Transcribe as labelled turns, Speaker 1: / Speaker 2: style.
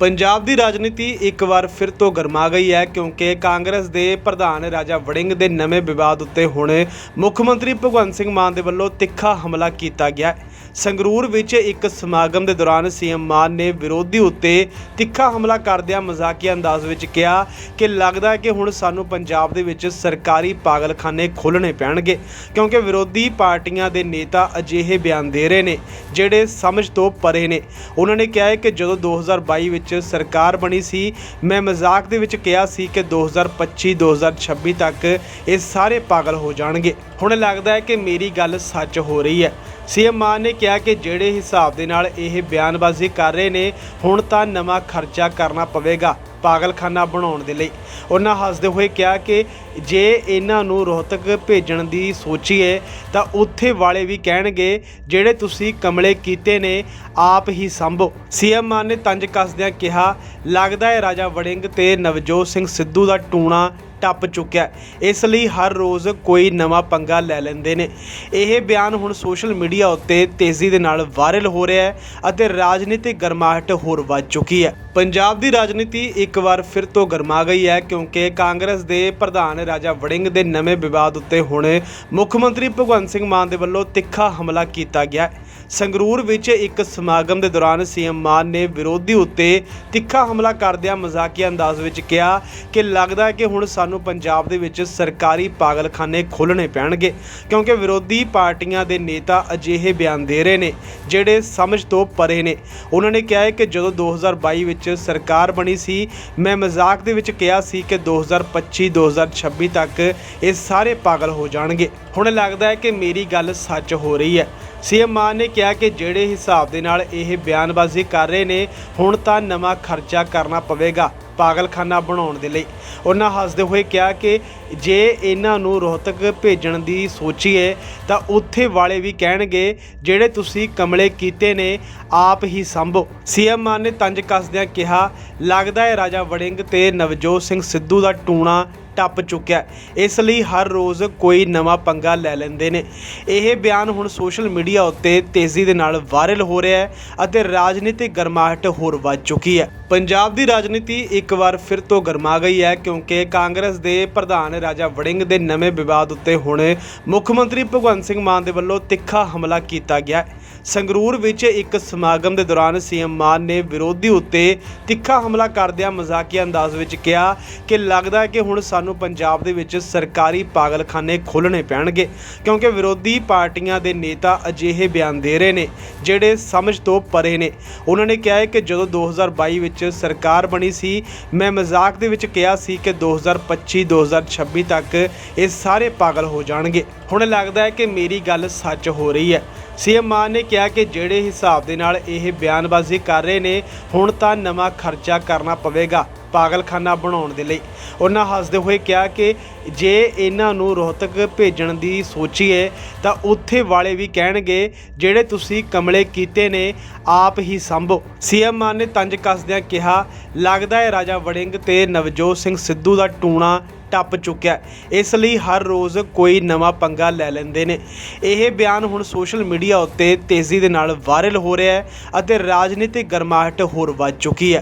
Speaker 1: ਪੰਜਾਬ ਦੀ ਰਾਜਨੀਤੀ ਇੱਕ ਵਾਰ ਫਿਰ ਤੋਂ ਗਰਮਾ ਗਈ ਹੈ ਕਿਉਂਕਿ ਕਾਂਗਰਸ ਦੇ ਪ੍ਰਧਾਨ ਰਾਜਾ ਵੜਿੰਗ ਦੇ ਨਵੇਂ ਵਿਵਾਦ ਉੱਤੇ ਹੁਣ ਮੁੱਖ ਮੰਤਰੀ ਭਗਵੰਤ ਸਿੰਘ ਮਾਨ ਦੇ ਵੱਲੋਂ ਤਿੱਖਾ ਹਮਲਾ ਕੀਤਾ ਗਿਆ ਸੰਗਰੂਰ ਵਿੱਚ ਇੱਕ ਸਮਾਗਮ ਦੇ ਦੌਰਾਨ ਸੀਐਮ ਮਾਨ ਨੇ ਵਿਰੋਧੀ ਉੱਤੇ ਤਿੱਖਾ ਹਮਲਾ ਕਰਦਿਆਂ ਮਜ਼ਾਕੀਆ ਅੰਦਾਜ਼ ਵਿੱਚ ਕਿਹਾ ਕਿ ਲੱਗਦਾ ਹੈ ਕਿ ਹੁਣ ਸਾਨੂੰ ਪੰਜਾਬ ਦੇ ਵਿੱਚ ਸਰਕਾਰੀ ਪਾਗਲਖਾਨੇ ਖੋਲ੍ਹਣੇ ਪੈਣਗੇ, ਕਿਉਂਕਿ ਵਿਰੋਧੀ ਪਾਰਟੀਆਂ ਦੇ ਨੇਤਾ ਅਜਿਹੇ ਬਿਆਨ ਦੇ ਰਹੇ ਨੇ, ਜਿਹੜੇ ਸਮਝ ਤੋਂ ਪਰੇ ਨੇ। ਉਹਨਾਂ ਨੇ ਕਿਹਾ ਹੈ ਕਿ ਜਦੋਂ 2022 ਵਿੱਚ ਸਰਕਾਰ ਬਣੀ ਸੀ। ਮੈਂ ਮਜ਼ਾਕ ਦੇ ਵਿੱਚ ਕਿਹਾ ਸੀ ਕਿ 2025 2026 ਤੱਕ ਇਹ ਸਾਰੇ ਪਾਗਲ ਹੋ ਜਾਣਗੇ। ਹੁਣ ਲੱਗਦਾ ਹੈ ਕਿ ਮੇਰੀ ਗੱਲ ਸੱਚ ਹੋ ਰਹੀ ਹੈ। ਸੀਐਮ ਮਾਨ ਨੇ ਕਿਹਾ ਕਿ ਜਿਹੜੇ ਹਿਸਾਬ ਦੇ ਨਾਲ ਇਹ ਬਿਆਨਬਾਜ਼ੀ ਕਰ ਰਹੇ ਨੇ, ਹੁਣ ਤਾਂ ਨਵਾਂ ਖਰਚਾ ਕਰਨਾ ਪਵੇਗਾ। ਪਾਗਲਖਾਨਾ ਬਣਾਉਣ ਦੇ ਲਈ। ਉਹਨਾਂ ਹੱਸਦੇ ਹੋਏ ਕਿਹਾ ਕਿ ਜੇ ਇਹਨਾਂ ਨੂੰ ਰੋਹਤਕ ਭੇਜਣ ਦੀ ਸੋਚੀਏ ਤਾਂ ਉੱਥੇ ਵਾਲੇ ਵੀ ਕਹਿਣਗੇ, ਜਿਹੜੇ ਤੁਸੀਂ ਕਮਲੇ ਕੀਤੇ ਨੇ, ਆਪ ਹੀ ਸੰਭੋ। ਸੀਐਮ ਮਾਨ ਨੇ ਤੰਜ ਕੱਸਦਿਆਂ ਕਿਹਾ, ਲੱਗਦਾ ਹੈ ਰਾਜਾ ਵੜਿੰਗ ਤੇ ਨਵਜੋਤ ਸਿੰਘ ਸਿੱਧੂ ਦਾ ਟੂਣਾ ਟੱਪ ਚੁੱਕਿਆ ਇਸ ਲਈ ਹਰ ਰੋਜ਼ ਕੋਈ ਨਵਾਂ ਪੰਗਾ ਲੈ ਲੈਂਦੇ ਨੇ। ਇਹ ਬਿਆਨ ਹੁਣ ਸੋਸ਼ਲ ਮੀਡੀਆ ਉੱਤੇ ਤੇਜ਼ੀ ਦੇ ਨਾਲ ਵਾਇਰਲ ਹੋ ਰਿਹਾ ਹੈ ਅਤੇ ਰਾਜਨੀਤਿਕ ਗਰਮਾਹਟ ਹੋਰ ਵੱਧ ਚੁੱਕੀ ਹੈ। ਪੰਜਾਬ ਦੀ ਰਾਜਨੀਤੀ ਇੱਕ ਵਾਰ ਫਿਰ ਤੋਂ ਗਰਮਾ ਗਈ ਹੈ ਕਿਉਂਕਿ ਕਾਂਗਰਸ ਦੇ ਪ੍ਰਧਾਨ ਰਾਜਾ ਵੜਿੰਗ ਦੇ ਨਵੇਂ ਵਿਵਾਦ ਉੱਤੇ ਹੁਣ ਮੁੱਖ ਮੰਤਰੀ ਭਗਵੰਤ ਸਿੰਘ ਮਾਨ ਦੇ ਵੱਲੋਂ ਤਿੱਖਾ ਹਮਲਾ ਕੀਤਾ ਗਿਆ ਹੈ। ਸੰਗਰੂਰ ਵਿੱਚ ਇੱਕ ਸਮਾਗਮ ਦੇ ਦੌਰਾਨ ਸੀਐਮ ਮਾਨ ਨੇ ਵਿਰੋਧੀ ਉੱਤੇ ਤਿੱਖਾ ਹਮਲਾ ਕਰਦਿਆਂ ਮਜ਼ਾਕੀਆ ਅੰਦਾਜ਼ ਵਿੱਚ ਕਿਹਾ ਕਿ ਲੱਗਦਾ ਹੈ ਕਿ ਹੁਣ ਸਾਨੂੰ ਪੰਜਾਬ ਦੇ ਵਿੱਚ ਸਰਕਾਰੀ ਪਾਗਲਖਾਨੇ ਖੋਲ੍ਹਣੇ ਪੈਣਗੇ, ਕਿਉਂਕਿ ਵਿਰੋਧੀ ਪਾਰਟੀਆਂ ਦੇ ਨੇਤਾ ਅਜਿਹੇ ਬਿਆਨ ਦੇ ਰਹੇ ਨੇ, ਜਿਹੜੇ ਸਮਝ ਤੋਂ ਪਰੇ ਨੇ। ਉਹਨਾਂ ਨੇ ਕਿਹਾ ਹੈ ਕਿ ਜਦੋਂ 2022 ਵਿੱਚ ਸਰਕਾਰ ਬਣੀ ਸੀ, ਮੈਂ ਮਜ਼ਾਕ ਦੇ ਵਿੱਚ ਕਿਹਾ ਸੀ ਕਿ 2025 2026 ਤੱਕ ਇਹ ਸਾਰੇ ਪਾਗਲ ਹੋ ਜਾਣਗੇ। ਹੁਣ ਲੱਗਦਾ ਹੈ ਕਿ ਮੇਰੀ ਗੱਲ ਸੱਚ ਹੋ ਰਹੀ ਹੈ। ਸੀਐਮ ਮਾਨ ਨੇ ਕਿਹਾ ਕਿ ਜਿਹੜੇ ਹਿਸਾਬ ਦੇ ਨਾਲ ਇਹ ਬਿਆਨਬਾਜ਼ੀ ਕਰ ਰਹੇ ਨੇ, ਹੁਣ ਤਾਂ ਨਵਾਂ ਖਰਚਾ ਕਰਨਾ ਪਵੇਗਾ ਪਾਗਲਖਾਨਾ ਬਣਾਉਣ ਦੇ ਲਈ। ਉਹਨਾਂ ਹੱਸਦੇ ਹੋਏ ਕਿਹਾ ਕਿ ਜੇ ਇਹਨਾਂ ਨੂੰ ਰੋਹਤਕ ਭੇਜਣ ਦੀ ਸੋਚੀਏ, ਤਾਂ ਉੱਥੇ ਵਾਲੇ ਵੀ ਕਹਿਣਗੇ, ਜਿਹੜੇ ਤੁਸੀਂ ਕਮਲੇ ਕੀਤੇ ਨੇ, ਆਪ ਹੀ ਸੰਭੋ। ਸੀਐਮ ਮਾਨ ਨੇ ਤੰਜ ਕੱਸਦਿਆਂ ਕਿਹਾ, ਲੱਗਦਾ ਹੈ ਰਾਜਾ ਵੜਿੰਗ ਤੇ ਨਵਜੋਤ ਸਿੰਘ ਸਿੱਧੂ ਦਾ ਟੂਣਾ ਟੱਪ ਚੁੱਕਿਆ ਇਸ ਲਈ ਹਰ ਰੋਜ਼ ਕੋਈ ਨਵਾਂ ਪੰਗਾ ਲੈ ਲੈਂਦੇ ਨੇ। ਇਹ ਬਿਆਨ ਹੁਣ ਸੋਸ਼ਲ ਮੀਡੀਆ ਉੱਤੇ ਤੇਜ਼ੀ ਦੇ ਨਾਲ ਵਾਇਰਲ ਹੋ ਰਿਹਾ ਹੈ ਅਤੇ ਰਾਜਨੀਤਿਕ ਗਰਮਾਹਟ ਹੋਰ ਵੱਧ ਚੁੱਕੀ ਹੈ। ਪੰਜਾਬ ਦੀ ਰਾਜਨੀਤੀ ਇੱਕ ਵਾਰ ਫਿਰ ਤੋਂ ਗਰਮਾ ਗਈ ਹੈ ਕਿਉਂਕਿ ਕਾਂਗਰਸ ਦੇ ਪ੍ਰਧਾਨ ਰਾਜਾ ਵੜਿੰਗ ਦੇ ਨਵੇਂ ਵਿਵਾਦ ਉੱਤੇ ਹੁਣ ਮੁੱਖ ਮੰਤਰੀ ਭਗਵੰਤ ਸਿੰਘ ਮਾਨ ਦੇ ਵੱਲੋਂ ਤਿੱਖਾ ਹਮਲਾ ਕੀਤਾ ਗਿਆ ਹੈ। ਸੰਗਰੂਰ ਵਿੱਚ ਇੱਕ ਸਮਾਗਮ ਦੇ ਦੌਰਾਨ ਸੀਐਮ ਮਾਨ ਨੇ ਵਿਰੋਧੀ ਉੱਤੇ ਤਿੱਖਾ ਹਮਲਾ ਕਰਦਿਆਂ ਮਜ਼ਾਕੀਆ ਅੰਦਾਜ਼ ਵਿੱਚ ਕਿਹਾ ਕਿ ਲੱਗਦਾ ਹੈ ਕਿ ਹੁਣ ਸਾਨੂੰ ਪੰਜਾਬ ਦੇ ਵਿੱਚ ਸਰਕਾਰੀ ਪਾਗਲਖਾਨੇ ਖੋਲ੍ਹਣੇ ਪੈਣਗੇ, ਕਿਉਂਕਿ ਵਿਰੋਧੀ ਪਾਰਟੀਆਂ ਦੇ ਨੇਤਾ ਅਜਿਹੇ ਬਿਆਨ ਦੇ ਰਹੇ ਨੇ, ਜਿਹੜੇ ਸਮਝ ਤੋਂ ਪਰੇ ਨੇ। ਉਹਨਾਂ ਨੇ ਕਿਹਾ ਹੈ ਕਿ ਜਦੋਂ 2022 ਵਿੱਚ ਸਰਕਾਰ ਬਣੀ ਸੀ, ਮੈਂ ਮਜ਼ਾਕ ਦੇ ਵਿੱਚ ਕਿਹਾ ਸੀ ਕਿ 2025 2026 ਤੱਕ ਇਹ ਸਾਰੇ ਪਾਗਲ ਹੋ ਜਾਣਗੇ। ਹੁਣ ਲੱਗਦਾ ਹੈ ਕਿ ਮੇਰੀ ਗੱਲ ਸੱਚ ਹੋ ਰਹੀ ਹੈ। ਸੀਐਮ ਮਾਨ ਨੇ ਕਿਹਾ ਕਿ ਜਿਹੜੇ ਹਿਸਾਬ ਦੇ ਨਾਲ ਇਹ ਬਿਆਨਬਾਜ਼ੀ ਕਰ ਰਹੇ ਨੇ, ਹੁਣ ਤਾਂ ਨਵਾਂ ਖਰਚਾ ਕਰਨਾ ਪਵੇਗਾ। ਪਾਗਲਖਾਨਾ ਬਣਾਉਣ ਦੇ ਲਈ। ਉਹਨਾਂ ਹੱਸਦੇ ਹੋਏ ਕਿਹਾ ਕਿ ਜੇ ਇਹਨਾਂ ਨੂੰ ਰੋਹਤਕ ਭੇਜਣ ਦੀ ਸੋਚੀਏ ਤਾਂ ਉੱਥੇ ਵਾਲੇ ਵੀ ਕਹਿਣਗੇ, ਜਿਹੜੇ ਤੁਸੀਂ ਕਮਲੇ ਕੀਤੇ ਨੇ, ਆਪ ਹੀ ਸੰਭੋ। ਸੀਐਮ ਮਾਨ ਨੇ ਤੰਜ ਕੱਸਦਿਆਂ ਕਿਹਾ, ਲੱਗਦਾ ਹੈ ਰਾਜਾ ਵੜਿੰਗ ਤੇ ਨਵਜੋਤ ਸਿੰਘ ਸਿੱਧੂ ਦਾ ਟੂਣਾ ਟੱਪ ਚੁੱਕਿਆ ਇਸ ਲਈ ਹਰ ਰੋਜ਼ ਕੋਈ ਨਵਾਂ ਪੰਗਾ ਲੈ ਲੈਂਦੇ ਨੇ। ਇਹ ਬਿਆਨ ਹੁਣ ਸੋਸ਼ਲ ਮੀਡੀਆ ਉੱਤੇ ਤੇਜ਼ੀ ਦੇ ਨਾਲ ਵਾਇਰਲ ਹੋ ਰਿਹਾ ਹੈ ਅਤੇ ਰਾਜਨੀਤਿਕ ਗਰਮਾਹਟ ਹੋਰ ਵੱਧ ਚੁੱਕੀ ਹੈ